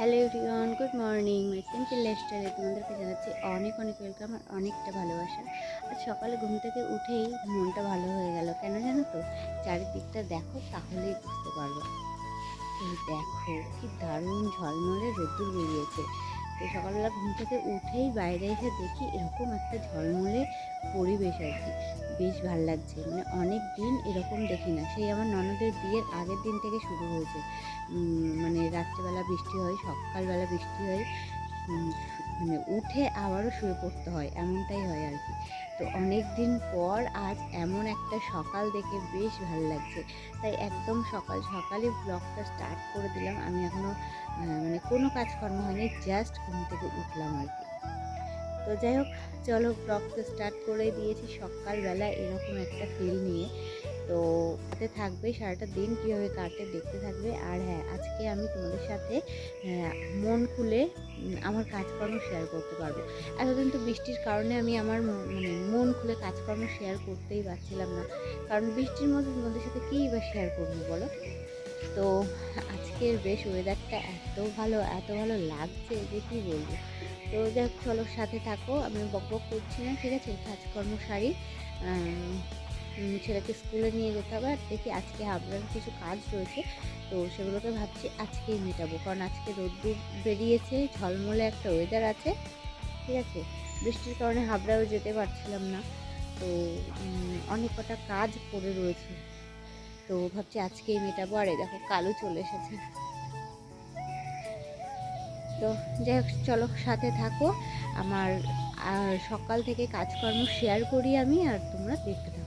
Hello everyone, good morning. My simple লাইফস্টাইলে তোমাদেরকে জানাচ্ছি অনেক অনেক ওয়েলকাম আর অনেকটা ভালোবাসা। আর সকালে ঘুম থেকে উঠেই মনটা ভালো হয়ে গেল। কেন জানো তো? চারিদিকটা দেখো, তাহলেই বুঝতে পারব। দেখো, কি দারুণ ঝলমলে রোদ্দুর বেরিয়েছে। তো সকালবেলা ঘুম থেকে উঠেই বাইরে এসে দেখি এরকম একটা ঝলমলে পরিবেশ আর কি। বেশ ভালো লাগছে। মানে অনেক দিন এরকম দেখি না। সেই আমার ননদের বিয়ের আগের দিন থেকে শুরু হয়েছে। মানে রাত্রেবেলা বৃষ্টি হয়, সকালবেলা বৃষ্টি হয়। মানে উঠে আবারও শুয়ে পড়তে হয়, এমনটাই হয় আর কি। তো অনেক দিন পর আজ এমন একটা সকাল দেখে বেশ ভালো লাগছে। তাই একদম সকাল, সকালে ব্লগটা স্টার্ট করে দিলাম। আমি এখনও মানে কোনো কাজকর্ম হয়নি জাস্ট ঘুম থেকে উঠলাম আর কি। তো যাই হোক, চলো ব্লগটা স্টার্ট করে দিয়েছি। সকালবেলা এরকম একটা ফিল নিয়ে। তো সাথে থাকবে, সারাটা দিন কীভাবে কাটে দেখতে থাকবে। আর হ্যাঁ আজকে আমি তোমাদের সাথে মন খুলে আমার কাজকর্ম শেয়ার করতে পারব। এতদিন তো বৃষ্টির কারণে আমি আমার মানে মন খুলে কাজকর্ম শেয়ার করতেই পারছিলাম না। কারণ বৃষ্টির মধ্যে তোমাদের সাথে কী বা শেয়ার করব বলো? তো আজকের বেশ ওয়েদারটা এত ভালো এত ভালো লাগছে যে কী বলব। তো যাই চলো সাথে থাকো আমি বক বক করছি না, ঠিক আছে? কাজকর্ম সারি। ছেলেকে স্কুলে নিয়ে যেতে হবে, আর দেখি আজকে হাবড়ার কিছু কাজ রয়েছে, তো সেগুলোকে ভাবছি আজকেই মেটাবো, কারণ আজকে রোদ্দুর বেরিয়েছে, ঝলমলে একটা ওয়েদার আছে, ঠিক আছে? বৃষ্টির কারণে হাবড়াও যেতে পারছিলাম না, তো অনেক কটা কাজ পড়ে রয়েছে। তো ভাবছি আজকেই মেটাবো। আর দেখো, কালো চলে এসেছে। তো যাই হোক, চলো সাথে থাকো। আমার, আর সকাল থেকে কাজকর্ম শেয়ার করি আমি, আর তোমরা দেখতে থাকো।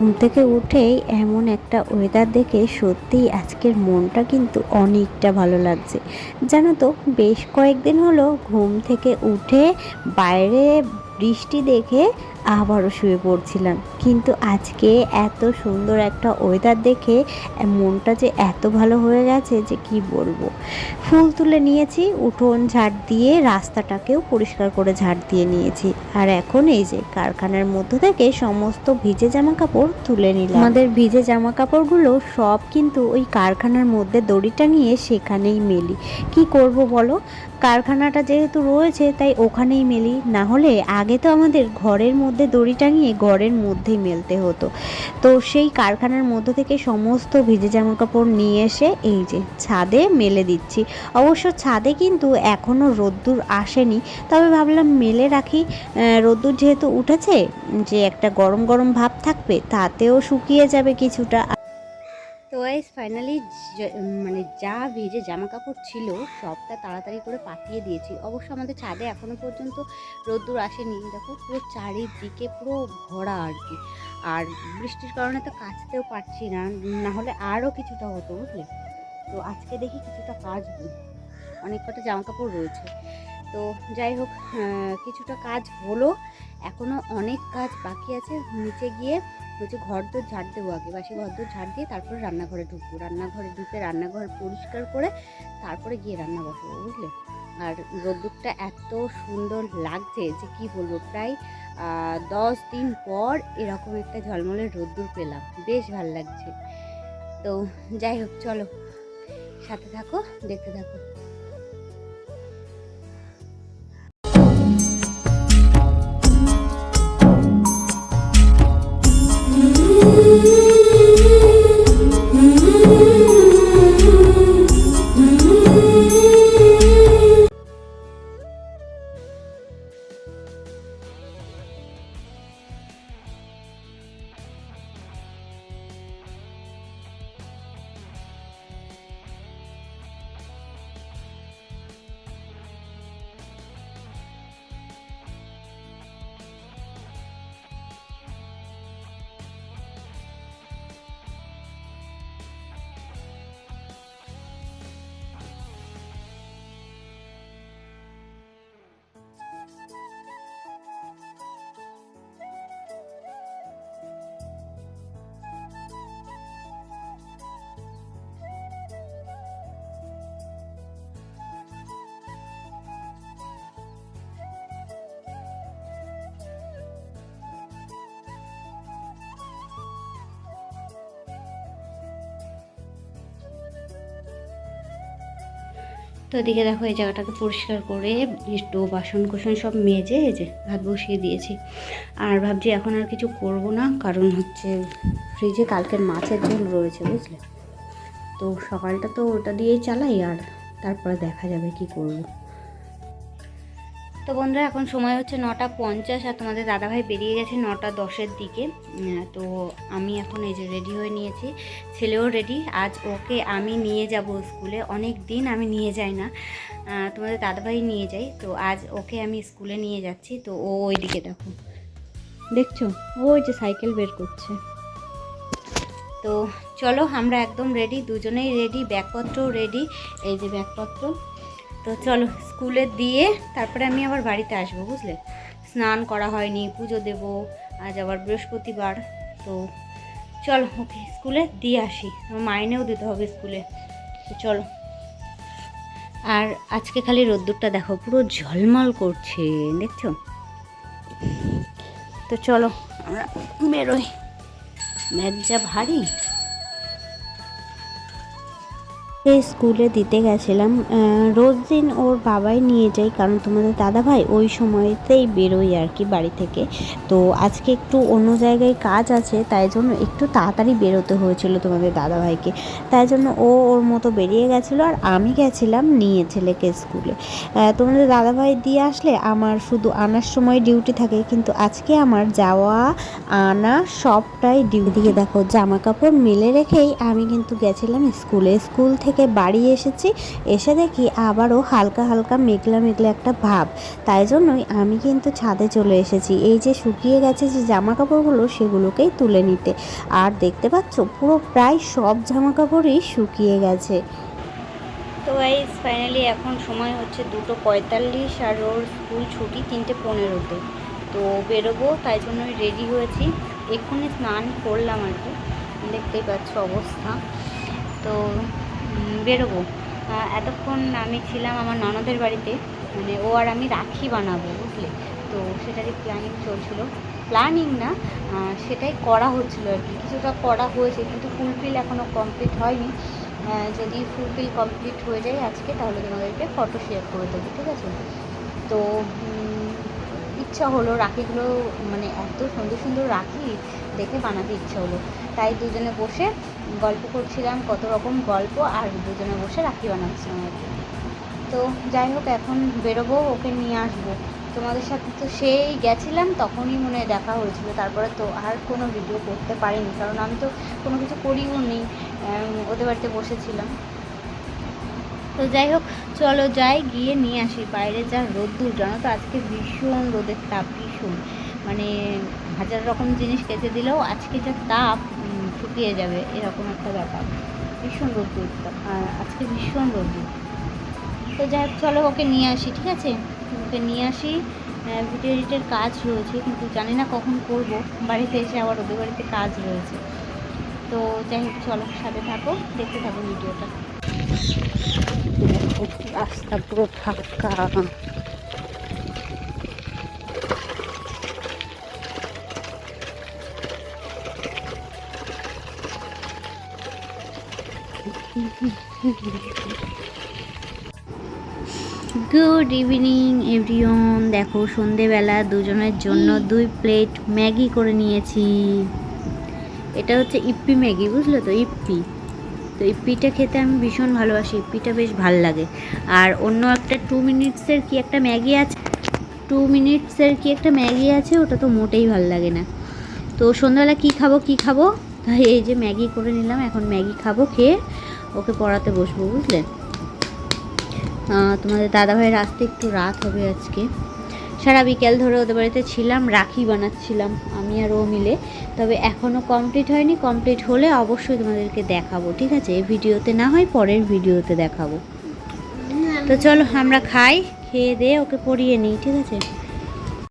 ঘুম থেকে উঠেই এমন একটা ওয়েদার দেখে সত্যিই আজকের মনটা কিন্তু অনেকটা ভালো লাগছে। জানো তো, বেশ কয়েকদিন হলো ঘুম থেকে উঠে বাইরে বৃষ্টি দেখে আবারও শুয়ে পড়ছিলাম। কিন্তু আজকে এত সুন্দর একটা ওয়েদার দেখে মনটা যে এত ভালো হয়ে গেছে যে কি বলব। ফুল তুলে নিয়েছি, উঠোন ঝাড় দিয়ে, রাস্তাটাকেও পরিষ্কার করে ঝাড় দিয়ে নিয়েছি। আর এখন এই যে কারখানার মধ্য থেকে সমস্ত ভিজে জামা কাপড় তুলে নিলাম। আমাদের ভিজে জামা কাপড়গুলো সব কিন্তু ওই কারখানার মধ্যে দড়িটা নিয়ে সেখানেই মেলি। কি করব বলো? কারখানাটা যেহেতু রয়েছে, তাই ওখানেই মেলি। না হলে আগে তো আমাদের ঘরের মধ্যে দড়ি টাঙিয়ে ঘরের মধ্যেই মেলতে হতো। তো সেই কারখানার মধ্য থেকে সমস্ত ভিজে জামা কাপড় নিয়ে এসে এই যে ছাদে মেলে দিচ্ছি। অবশ্য ছাদে কিন্তু এখনও রোদ্দুর আসেনি, তবে ভাবলাম মেলে রাখি। রোদ্দুর যেহেতু উঠেছে, যে একটা গরম গরম ভাব থাকবে, তাতেও শুকিয়ে যাবে কিছুটা। তো গাইস ফাইনালি মানে যা ভিজে জামা কাপড় ছিল, সবটা তাড়াতাড়ি করে পাঠিয়ে দিয়েছি। অবশ্য আমাদের ছাদে এখনও পর্যন্ত রোদ্দুর আসেনি। দেখো, পুরো চারিদিকে পুরো ভরা আর কি। আর বৃষ্টির কারণে তো কাচতেও পারছি না না হলে আরও কিছুটা হতো, বুঝলে? তো আজকে দেখি কিছুটা কাজ অনেক কটা জামা কাপড় রয়েছে। তো যাই হোক কিছুটা কাজ হলো। এখনও অনেক কাজ বাকি আছে। নিচে গিয়ে হচ্ছে ঘর দোর ঝাড় দেবো আগে বাসি ঘর দোর ঝাড় দিয়ে তারপরে রান্নাঘরে ঢুকবো। রান্নাঘরে ঢুকে রান্নাঘর পরিষ্কার করে তারপরে গিয়ে রান্না বসাবো, বুঝলে? আর রোদ্দুরটা এত সুন্দর লাগছে যে কি বলব, প্রায় দশ দিন পর এরকম একটা ঝলমলে রোদ্দুর পেলাম। বেশ ভালো লাগছে। তো যাই হোক, চলো। সাথে থাকো, দেখতে থাকো। তো এদিকে দেখো এই জায়গাটাকে পরিষ্কার করে একটু বাসন কোসন সব মেজে এই যে ভাত বসিয়ে দিয়েছি। আর ভাবছি এখন আর কিছু করব না, কারণ হচ্ছে ফ্রিজে কালকের মাছের ঝোল রয়েছে, বুঝলে? তো সকালটা তো ওটা দিয়েই চালাই আর তারপরে দেখা যাবে কি করব। তো বন্ধুরা, এখন সময় হচ্ছে নটা পঞ্চাশ আর তোমাদের দাদাভাই বেরিয়ে গেছে নটা দশের দিকে। তো আমি এখন এই যে রেডি হয়ে নিয়েছি। ছেলেও রেডি আজ ওকে আমি নিয়ে যাব স্কুলে। অনেক দিন আমি নিয়ে যাই না। তোমাদের দাদাভাই নিয়ে যাই। তো আজ ওকে আমি স্কুলে নিয়ে যাচ্ছি। তো ও ওই দিকে দেখো। দেখছ? ও ওই যে সাইকেল বের করছে। তো চলো, আমরা একদম রেডি দুজনেই রেডি ব্যাগপত্রও রেডি এই যে ব্যাগপত্র। তো চলো স্কুলে দিয়ে তারপরে আমি আবার বাড়িতে আসব, বুঝলে? স্নান করা হয়নি, পুজো দেব, আজ আবার বৃহস্পতিবার, তো চলো, ওকে স্কুলে দিয়ে আসি। আমার মাইনেও দিতে হবে স্কুলে। তো চলো। আর আজকে খালি রোদ্দুরটা দেখো, পুরো ঝলমল করছে, দেখছ? তো চলো, আমরা বেরোই ব্যাগ যা ভারী। এই স্কুলে দিতে গেছিলাম রোজ দিন ওর বাবাই নিয়ে যায়, কারণ তোমাদের দাদা ভাই ওই সময়তেই বেরোয় আর কি বাড়ি থেকে। তো আজকে একটু অন্য জায়গায় কাজ আছে, তাই জন্য একটু তাড়াতাড়ি বেরোতে হয়েছিল তোমাদের দাদা ভাইকে তাই জন্য ও ওর মতো বেরিয়ে গেছিল আর আমি গেছিলাম নিয়ে ছেলেকে স্কুলে। তোমাদের দাদা ভাই দিয়ে আসলে আমার শুধু আনার সময় ডিউটি থাকে, কিন্তু আজকে আমার যাওয়া, আনা সবটাই ডিউটি। দেখো জামা কাপড় মেলে রেখেই আমি কিন্তু গেছিলাম স্কুলে। স্কুল থেকে বাড়ি এসেছি, এসে দেখি আবারও হালকা হালকা মেঘলা মেঘলা একটা ভাব। তাই জন্যই আমি কিন্তু ছাদে চলে এসেছি। এই যে শুকিয়ে গেছে যে জামা কাপড়গুলো সেগুলোকেই তুলে নিতে। আর দেখতে পাচ্ছ, পুরো প্রায় সব জামা কাপড়ই শুকিয়ে গেছে। তো গাইস ফাইনালি এখন সময় হচ্ছে দুটো পঁয়তাল্লিশ আর ওর স্কুল ছুটি তিনটে পনেরোতে। তো বেরোবো, তাই জন্যই রেডি হয়েছি। এক্ষুনি স্নান করলাম আর কি। দেখতেই পাচ্ছ অবস্থা। তো বেরোবো। এতক্ষণ আমি ছিলাম আমার ননদের বাড়িতে। মানে ও আর আমি রাখি বানাবো, বুঝলে? তো সেটারই প্ল্যানিং চলছিল। প্ল্যানিং না সেটাই করা হচ্ছিল আর কি। কিছুটা করা হয়েছে, কিন্তু ফুলফিল এখনও কমপ্লিট হয়নি। যদি ফুলফিল কমপ্লিট হয়ে যায় আজকে, তাহলে তোমাদেরকে ফটো শেয়ার করে দেবো, ঠিক আছে? তো ইচ্ছা হলো রাখিগুলো মানে এত সুন্দর সুন্দর রাখি দেখে বানাতে ইচ্ছা হলো। তাই দুজনে বসে গল্প করছিলাম, কত রকম গল্প, আর দুজনে বসে রাখি বানাচ্ছিলাম আর কি। তো যাই হোক, এখন বেরোবো, ওকে নিয়ে আসব। তোমাদের সাথে তো সেই গেছিলাম, তখনই মনে হয় দেখা হয়েছিল। তারপরে তো আর কোনো ভিডিও করতে পারিনি, কারণ আমি তো কোনো কিছু করিও নি ওদের বাড়িতে বসেছিলাম। তো যাই হোক, চলো যাই, গিয়ে নিয়ে আসি। বাইরে যা রোদ্দুর, জানো তো আজকে ভীষণ রোদের তাপ, ভীষণ। মানে হাজার রকম জিনিস কেটে দিলেও আজকে যা তাপ শুকিয়ে যাবে, এরকম একটা ব্যাপার। ভীষণ রোদ্দুর। আর আজকে ভীষণ রোদ্দুর। তো যাই হোক, চলো ওকে নিয়ে আসি, ঠিক আছে? ওকে নিয়ে আসি। ভিডিও এডিটের কাজ রয়েছে, কিন্তু জানি না কখন করব। বাড়িতে এসে আবার ওদের বাড়িতে কাজ রয়েছে। তো যাই হোক, চলো সাথে থাকো, দেখতে থাকো ভিডিওটা রাস্তা পুরো ফাঁকা। গুড ইভিনিং এভরিওন দেখো সন্ধেবেলা দুজনের জন্য দুই প্লেট ম্যাগি করে নিয়েছি। এটা হচ্ছে ইপ্পি ম্যাগি বুঝলে তো? ইপ্পি। তো ইপ্পিটা খেতে আমি ভীষণ ভালোবাসি। ইপ্পিটা বেশ ভালো লাগে। আর অন্য একটা টু মিনিটসের কি একটা ম্যাগি আছে? টু মিনিটসের কি একটা ম্যাগি আছে? ওটা তো মোটেই ভালো লাগে না। তো সন্ধ্যাবেলা কি খাব কি খাব? তাই এই যে ম্যাগি করে নিলাম। এখন ম্যাগি খাব খেয়ে ওকে পড়াতে বসবো, বুঝলে? তোমাদের দাদাভাইয়ের আসতে একটু রাত হবে আজকে। সারা বিকেল ধরে ওদের বাড়িতে ছিলাম, রাখি বানাচ্ছিলাম, আমি আর ও মিলে। তবে এখনও কমপ্লিট হয়নি কমপ্লিট হলে অবশ্যই তোমাদেরকে দেখাবো, ঠিক আছে? এই ভিডিওতে না হয় পরের ভিডিওতে দেখাবো। তো চলো আমরা খাই, খেয়ে দিয়ে ওকে পরিয়ে নিই, ঠিক আছে?